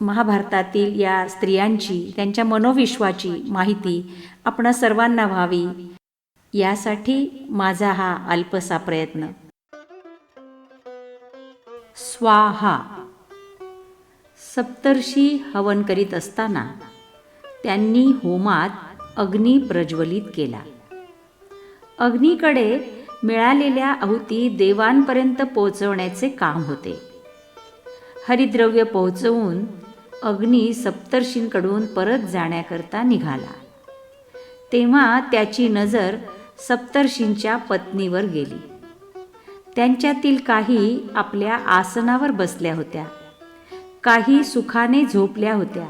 महाभारतातील या स्त्रियांची त्यांच्या मनोविश्वाची माहिती आपण सर्वांना व्हावी. यासाठी माझा हा अल्पसा प्रयत्न. स्वाहा. सप्तर्षी हवन करीत असताना त्यांनी होमात अग्नी प्रज्वलित केला. अग्नीकडे मिळालेल्या आहुती देवांपर्यंत पोहोचवण्याचे काम होते. हरिद्रव्य पोहोचवून अग्नी सप्तर्षींकडून परत जाण्याकरता निघाला. तेव्हा त्याची नजर सप्तर्षींच्या पत्नीवर गेली. त्यांच्यातील काही आपल्या आसनावर बसल्या होत्या. काही सुखाने झोपल्या होत्या.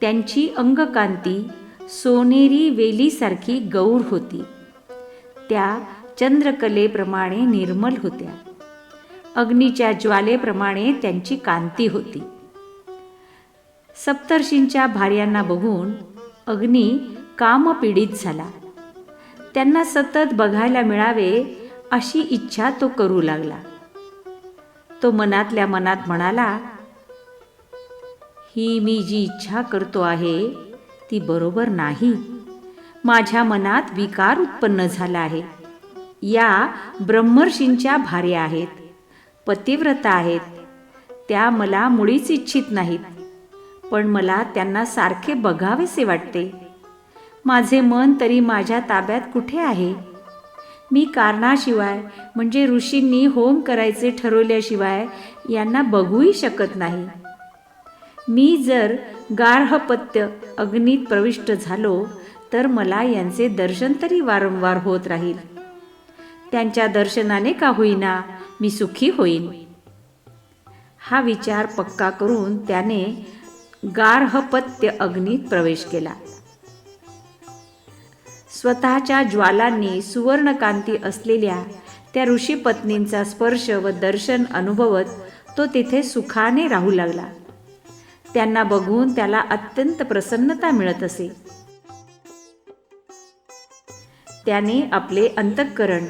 त्यांची अंगकांती सोनेरी वेलीसारखी गौर होती. त्या चंद्रकलेप्रमाणे निर्मल होत्या. अग्नीच्या ज्वालेप्रमाणे त्यांची कांती होती. सप्तर्षींच्या भार्यांना बघून अग्नी कामपीडित झाला. त्यांना सतत बघायला मिळावे अशी इच्छा तो करू लागला. तो मनातल्या मनात म्हणाला ही मी जी इच्छा करतो आहे ती बरोबर नाही. माझ्या मनात विकार उत्पन्न झाला आहे. या ब्रह्मर्षींच्या भार्या आहेत पतिव्रता आहेत. त्या मला मुळीच इच्छित नाहीत. पण मला त्यांना सारखे बघावेसे वाटते. माझे मन तरी माझ्या ताब्यात कुठे आहे? मी कारणाशिवाय म्हणजे ऋषींनी होम करायचे ठरवल्याशिवाय यांना बघूही शकत नाही. मी जर गार्हपत्य अग्नीत प्रविष्ट झालो तर मला यांचे दर्शन तरी वारंवार होत राहील. त्यांच्या दर्शनाने का होईना मी सुखी होईन? हा विचार पक्का करून त्याने गार्हपत्य अग्नीत प्रवेश केला. स्वतःच्या ज्वालांनी सुवर्णकांती असलेल्या त्या ऋषीपत्नींचा स्पर्श व दर्शन अनुभवत तो तिथे सुखाने राहू लागला. त्यांना बघून त्याला अत्यंत प्रसन्नता मिळत असे. त्याने आपले अंतःकरण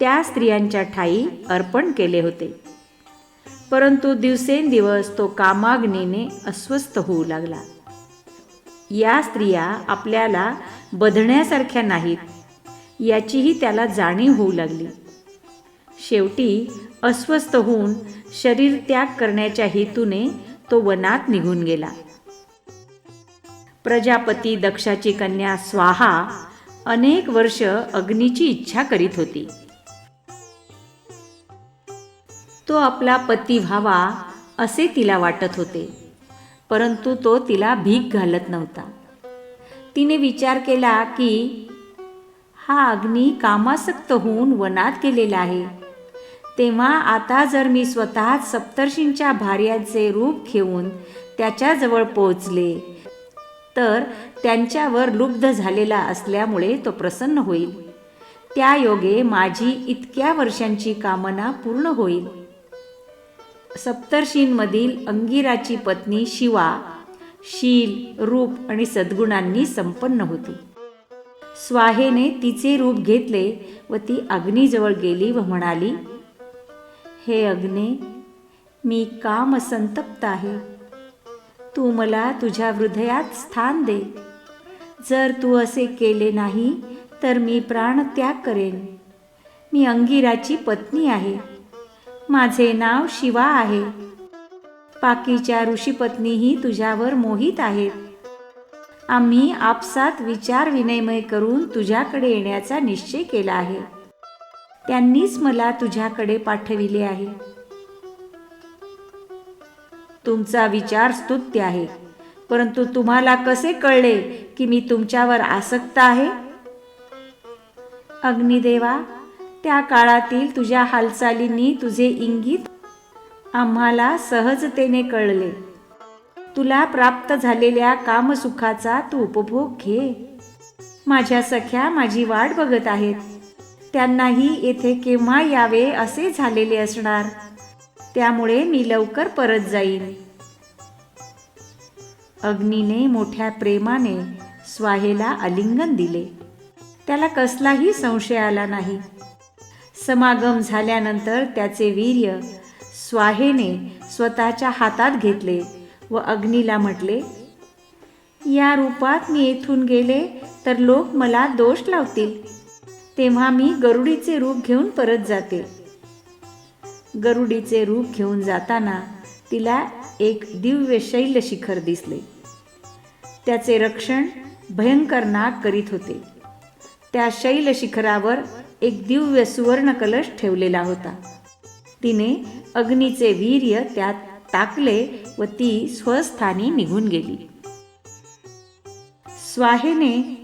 त्या स्त्रियांच्या ठाई अर्पण केले होते. परंतु दिवसेंदिवस तो कामाग्नीने अस्वस्थ होऊ लागला. या स्त्रिया आपल्याला बधण्यासारख्या नाहीत याचीही त्याला जाणीव होऊ लागली. शेवटी अस्वस्थ होऊन शरीर त्याग करण्याच्या हेतूने तो वनात निघून गेला. प्रजापती दक्षाची कन्या स्वाहा अनेक वर्ष अग्नीची इच्छा करीत होती. तो आपला पती व्हावा असे तिला वाटत होते. परंतु तो तिला भीक घालत नव्हता. तिने विचार केला की हा अग्नी कामासक्त होऊन वनात गेलेला आहे. तेव्हा आता जर मी स्वतः सप्तर्षींच्या भार्यांचे रूप घेऊन त्याच्याजवळ पोहोचले तर त्यांच्यावर लुब्ध झालेला असल्यामुळे तो प्रसन्न होईल. त्या योगे माझी इतक्या वर्षांची कामना पूर्ण होईल. सप्तर्षींमधील अंगिराची पत्नी शिवा शील रूप आणि सद्गुणांनी संपन्न होती. स्वाहेने तिचे रूप घेतले व ती अग्नीजवळ गेली व म्हणाली हे अग्ने मी काम संतप्त आहे. तू मला तुझ्या हृदयात स्थान दे. जर तू असे केले नाही तर मी प्राणत्याग करेन. मी अंगिराची पत्नी आहे. माझे नाव शिवा आहे. पाकीच्या ऋषीपत्नीही तुझ्यावर मोहित आहेत. आम्ही आपसात विचार विनिमय करून तुझ्याकडे येण्याचा निश्चय केला आहे. त्यांनीच मला तुझ्याकडे पाठविले आहे. तुमचा विचार स्तुत्य आहे. परंतु तुम्हाला कसे कळले की मी तुमच्यावर आसक्त आहे? अग्निदेवा त्या काळातील तुझ्या हालचालींनी तुझे इंगित आम्हाला सहजतेने कळले. तुला प्राप्त झालेल्या कामसुखाचा तू उपभोग घे. माझ्या सख्या माझी वाट बघत आहेत. त्यांनाही येथे केव्हा यावे असे झालेले असणार? त्यामुळे मी लवकर परत जाईन. अग्नीने मोठ्या प्रेमाने स्वाहेला आलिंगन दिले. त्याला कसलाही संशय आला नाही. समागम झाल्यानंतर त्याचे वीर्य स्वाहेने स्वतःच्या हातात घेतले व अग्नीला म्हटले या रूपात मी येथून गेले तर लोक मला दोष लावतील. तेव्हा मी गरुडीचे रूप घेऊन परत जाते. गरुडीचे रूप घेऊन जाताना तिला एक दिव्य शैल शिखर दिसले. त्याचे रक्षण भयंकर नाग करीत होते. त्या शैल शिखरावर एक दिव्य सुवर्ण कलश ठेवलेला होता. तिने अग्नीचे वीर्य त्यात टाकले व ती स्वस्थानी निघून गेली. स्वाहेने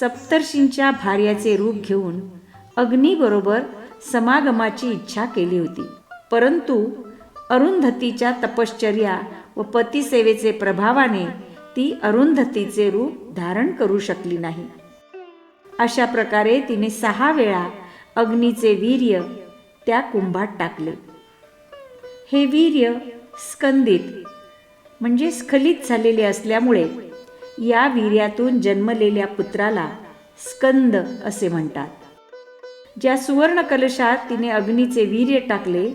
सप्तर्षींच्या भार्याचे रूप घेऊन अग्नीबरोबर समागमाची इच्छा केली होती. परंतु अरुंधतीच्या तपश्चर्या व पतिसेवेचे प्रभावाने ती अरुंधतीचे रूप धारण करू शकली नाही. अशा प्रकारे तिने सहा वेळा अग्नीचे वीर्य त्या कुंभात टाकले. हे वीर्य स्कंदित म्हणजे स्खलित झालेले असल्यामुळे या वीर्यातून जन्मलेल्या पुत्राला स्कंद असे म्हणतात. ज्या सुवर्ण कलशात तिने अग्नीचे वीर्य टाकले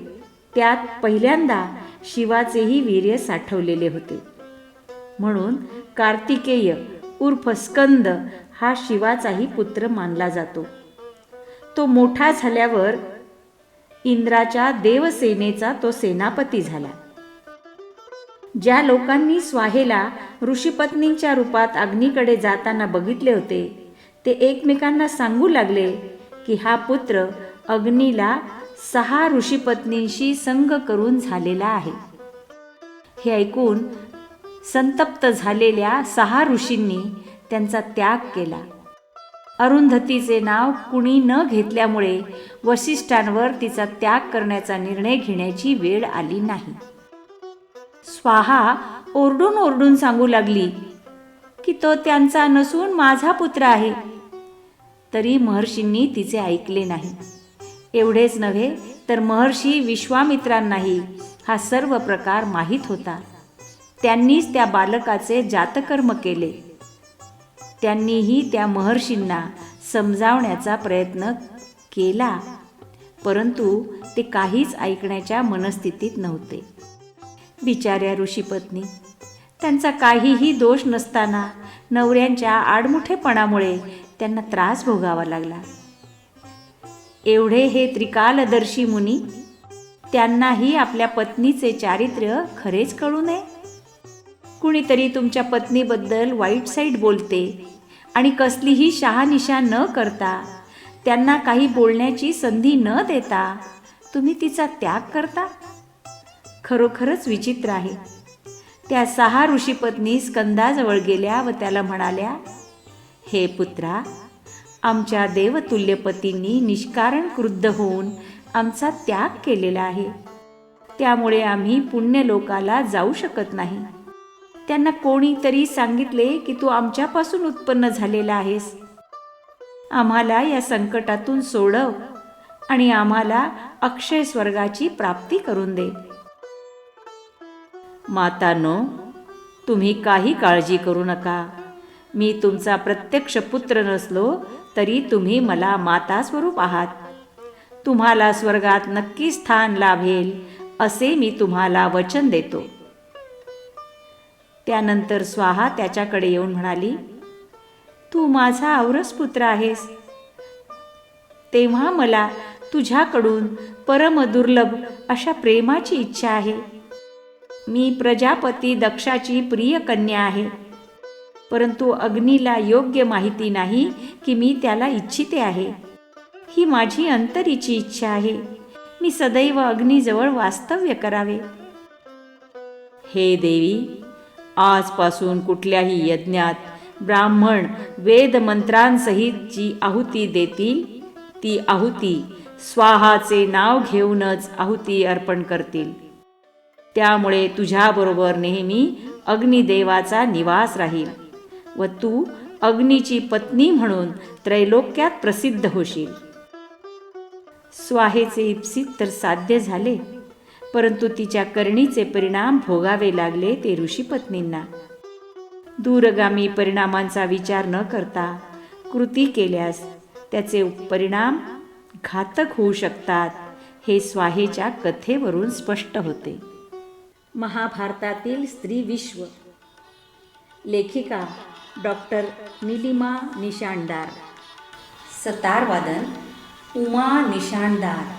त्यात पहिल्यांदा शिवाचेही वीर्य साठवलेले होते. म्हणून कार्तिकेय उर्फ स्कंद हा शिवाचाही पुत्र मानला जातो. तो मोठा झाल्यावर इंद्राच्या देवसेनेचा तो सेनापती झाला. ज्या लोकांनी स्वाहेला ऋषीपत्नींच्या रूपात अग्नीकडे जाताना बघितले होते ते एकमेकांना सांगू लागले की हा पुत्र अग्नीला सहा ऋषीपत्नींशी संग करून झालेला आहे. हे ऐकून संतप्त झालेल्या सहा ऋषींनी त्यांचा त्याग केला. अरुंधतीचे नाव कुणी न घेतल्यामुळे वसिष्ठांवर तिचा त्याग करण्याचा निर्णय घेण्याची वेळ आली नाही. स्वाहा ओरडून ओरडून सांगू लागली की तो त्यांचा नसून माझा पुत्र आहे. तरी महर्षींनी तिचे ऐकले नाही. एवढेच नव्हे तर महर्षी विश्वामित्रांनाही हा सर्व प्रकार माहीत होता. त्यांनीच त्या बालकाचे जातकर्म केले. त्यांनीही त्या महर्षींना समजावण्याचा प्रयत्न केला. परंतु ते काहीच ऐकण्याच्या मनस्थितीत नव्हते. बिचाऱ्या ऋषीपत्नी त्यांचा काहीही दोष नसताना नवऱ्यांच्या आडमुठेपणामुळे त्यांना त्रास भोगावा लागला. एवढे हे त्रिकालदर्शी मुनी त्यांनाही आपल्या पत्नीचे चारित्र्य खरेच कळू नये? कुणीतरी तुमच्या पत्नीबद्दल वाईट साईट बोलते आणि कसलीही शहानिशा न करता त्यांना काही बोलण्याची संधी न देता तुम्ही तिचा त्याग करता. खरोखरच विचित्र आहे. त्या सहा ऋषीपत्नी स्कंदाजवळ गेल्या व त्याला म्हणाल्या हे पुत्रा आमच्या देवतुल्य पतींनी निष्कारण क्रुद्ध होऊन आमचा त्याग केलेला आहे. त्यामुळे आम्ही पुण्यलोकाला जाऊ शकत नाही. त्यांना कोणीतरी सांगितले की तू आमच्यापासून उत्पन्न झालेला आहेस. आम्हाला या संकटातून सोडव आणि आम्हाला अक्षय स्वर्गाची प्राप्ती करून दे. मातानो तुम्ही काही काळजी करू नका. मी तुमचा प्रत्यक्ष पुत्र नसलो तरी तुम्ही मला माता स्वरूप आहात. तुम्हाला स्वर्गात नक्की स्थान लाभेल असे मी तुम्हाला वचन देतो. त्यानंतर स्वाहा त्याच्याकडे येऊन म्हणाली तू माझा औरस पुत्र आहेस. तेव्हा मला तुझ्याकडून परमदुर्लभ अशा प्रेमाची इच्छा आहे. मी प्रजापती दक्षाची प्रिय कन्या आहे. परंतु अग्नीला योग्य माहिती नाही की मी त्याला इच्छिते आहे. ही माझी अंतरीची इच्छा आहे. मी सदैव अग्नीजवळ वास्तव्य करावे. हे देवी आजपासून कुठल्याही यज्ञात ब्राह्मण वेद मंत्रांसहित जी आहुती देतील ती आहुती स्वाहाचे नाव घेऊनच आहुती अर्पण करतील. त्यामुळे तुझ्याबरोबर नेहमी अग्निदेवाचा निवास राहील व तू अग्नीची पत्नी म्हणून त्रैलोक्यात प्रसिद्ध होशील. स्वाहेचे इप्सित तर साध्य झाले. परंतु तिच्या करणीचे परिणाम भोगावे लागले ते ऋषीपत्नींना दूरगामी परिणामांचा विचार न करता कृती केल्यास त्याचे परिणाम घातक होऊ शकतात हे स्वाहेच्या कथेवरून स्पष्ट होते. महाभारतातील स्त्री विश्व. लेखिका डॉक्टर निलिमा निशाणदार सतारवादन उमा निशाणदार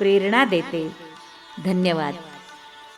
प्रेरणा देते. धन्यवाद.